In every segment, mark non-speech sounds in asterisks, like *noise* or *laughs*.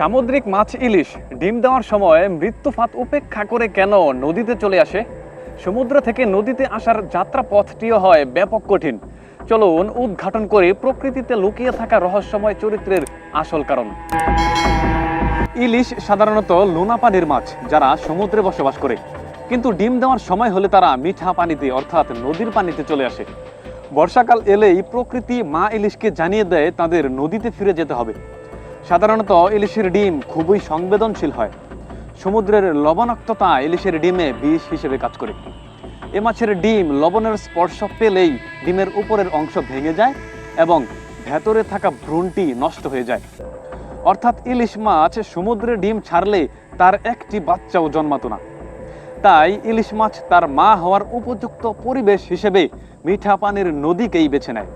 সামুদ্রিক মাছ ইলিশ ডিম দেওয়ার সময় মৃত্যুফাত উপেক্ষা করে কেন নদীতে চলে আসে? সমুদ্র থেকে নদীতে আসার যাত্রা পথটিও হয় ব্যাপক কঠিন। চলুন উদ্ঘাটন করে প্রকৃতিতে লুকিয়ে থাকা রহস্যময় চরিত্রের আসল কারণ। ইলিশ সাধারণত লোনা পানির মাছ, যারা সমুদ্রে বসবাস করে। কিন্তু ডিম দেওয়ার সময় হলে তারা মিঠা পানিতে, অর্থাৎ নদীর পানিতে চলে আসে। বর্ষাকাল এলেই প্রকৃতি মা ইলিশকে জানিয়ে দেয় তাদের নদীতে ফিরে যেতে হবে। সাধারণত ইলিশের ডিম খুবই সংবেদনশীল হয়। সমুদ্রের লবণাক্ততা ইলিশের ডিমে বিষ হিসেবে কাজ করে। এ মাছের ডিম লবণের স্পর্শ পেলেই ডিমের উপরের অংশ ভেঙে যায় এবং ভেতরে থাকা ভ্রূণটি নষ্ট হয়ে যায়। অর্থাৎ ইলিশ মাছ সমুদ্রে ডিম ছাড়লে তার একটি বাচ্চাও জন্মাতো না। তাই ইলিশ মাছ তার মা হওয়ার উপযুক্ত পরিবেশ হিসেবে মিঠা পানির নদীকেই বেছে নেয়।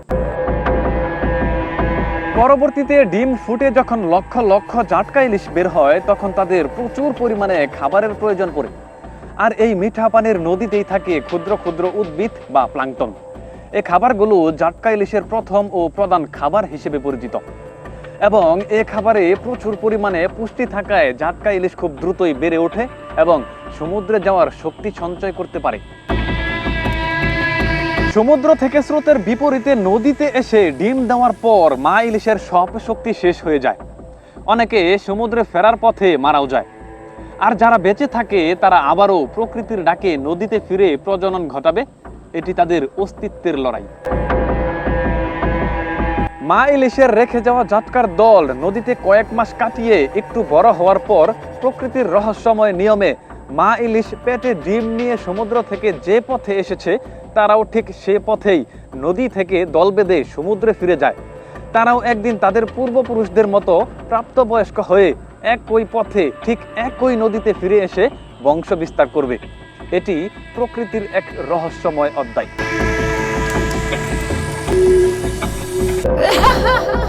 পরবর্তীতে ডিম ফুটে যখন লক্ষ লক্ষ জাটকা ইলিশ বের হয়, তখন তাদের প্রচুর পরিমাণে খাবারের প্রয়োজন পড়ে। আর এই মিঠা পানির নদীতেই থাকে ক্ষুদ্র ক্ষুদ্র উদ্ভিদ বা প্লাঙ্কটন এই খাবারগুলো জাটকা ইলিশের প্রথম ও প্রধান খাবার হিসেবে পরিচিত। এবং এ খাবারে প্রচুর পরিমাণে পুষ্টি থাকায় জাটকা ইলিশ খুব দ্রুতই বেড়ে ওঠে এবং সমুদ্রে যাওয়ার শক্তি সঞ্চয় করতে পারে। সমুদ্র থেকে স্রোতের বিপরীতে নদীতে এসে ডিম দেওয়ার পর মা ইলিশের সব শক্তি শেষ হয়ে যায়। অনেকে সমুদ্রে ফেরার পথে মারাও যায়। আর যারা বেঁচে থাকে, তারা আবারও প্রকৃতির ডাকে নদীতে ফিরে প্রজনন ঘটাবে। এটি তাদের অস্তিত্বের লড়াই। মা ইলিশের রেখে যাওয়া জাটকার দল নদীতে কয়েক মাস কাটিয়ে একটু বড় হওয়ার পর প্রকৃতির রহস্যময় নিয়মে মা ইলিশ পেটে ডিম নিয়ে সমুদ্র থেকে যে পথে এসেছে, তারাও ঠিক সে পথেই নদী থেকে দল বেঁধে সমুদ্রে ফিরে যায়। তারাও একদিন তাদের পূর্বপুরুষদের মতো প্রাপ্তবয়স্ক হয়ে একই পথে, ঠিক একই নদীতে ফিরে এসে বংশ বিস্তার করবে। এটি প্রকৃতির এক রহস্যময় অধ্যায়। *laughs*